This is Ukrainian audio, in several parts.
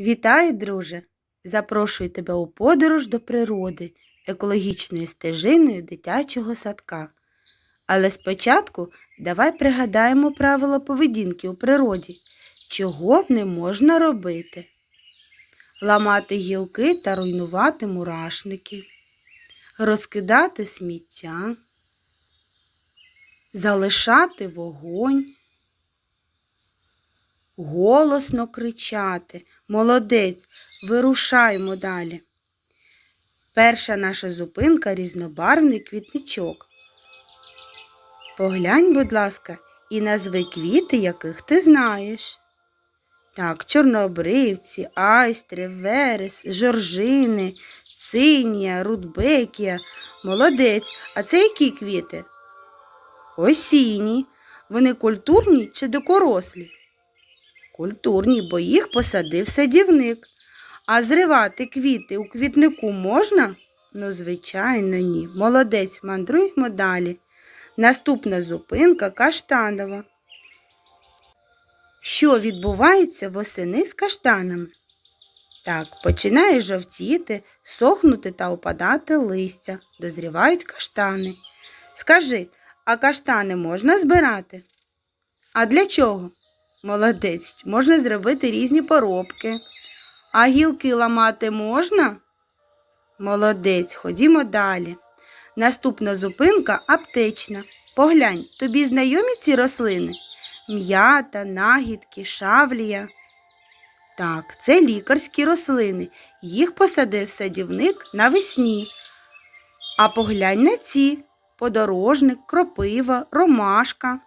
Вітаю, друже! Запрошую тебе у подорож до природи, екологічною стежиною дитячого садка. Але спочатку давай пригадаємо правила поведінки у природі, чого не можна робити. Ламати гілки та руйнувати мурашники, розкидати сміття, залишати вогонь, голосно кричати. Молодець, вирушаємо далі. Перша наша зупинка різнобарвний квітничок. Поглянь, будь ласка, і назви квіти, яких ти знаєш. Так, чорнообривці, айстри, верес, жоржини, цинія, рудбекія. Молодець. А це які квіти? Осінні. Вони культурні чи дикорослі? Культурні, бо їх посадив садівник. А зривати квіти у квітнику можна? Ну, звичайно, ні. Молодець, мандруємо далі. Наступна зупинка каштанова. Що відбувається восени з каштанами? Так, починає жовтіти, сохнути та опадати листя, дозрівають каштани. Скажи, а каштани можна збирати? А для чого? Молодець, можна зробити різні поробки. А гілки ламати можна? Молодець, ходімо далі. Наступна зупинка аптечна. Поглянь, тобі знайомі ці рослини? М'ята, нагідки, шавлія. Так, це лікарські рослини. Їх посадив садівник навесні. А поглянь на ці подорожник, кропива, ромашка.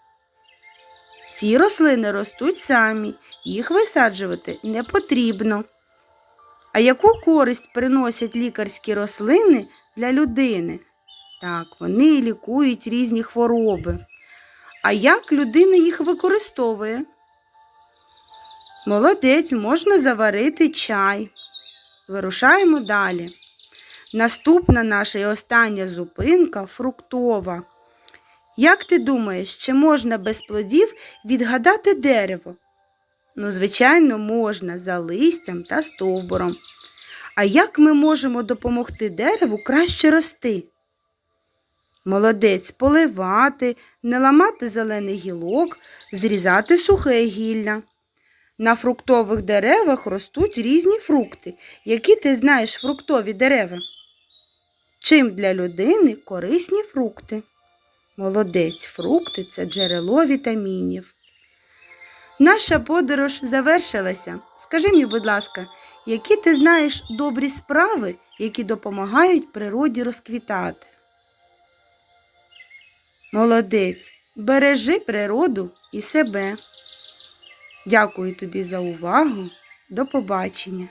Ці рослини ростуть самі, їх висаджувати не потрібно. А яку користь приносять лікарські рослини для людини? Так, вони лікують різні хвороби. А як людина їх використовує? Молодець, можна заварити чай. Вирушаємо далі. Наступна наша і остання зупинка фруктова. Як ти думаєш, чи можна без плодів відгадати дерево? Ну, звичайно, можна за листям та стовбуром. А як ми можемо допомогти дереву краще рости? Молодець поливати, не ламати зелений гілок, зрізати сухе гілля. На фруктових деревах ростуть різні фрукти. Які ти знаєш фруктові дерева? Чим для людини корисні фрукти? Молодець, фрукти це джерело вітамінів. Наша подорож завершилася. Скажи мені, будь ласка, які ти знаєш добрі справи, які допомагають природі розквітати? Молодець, бережи природу і себе. Дякую тобі за увагу. До побачення.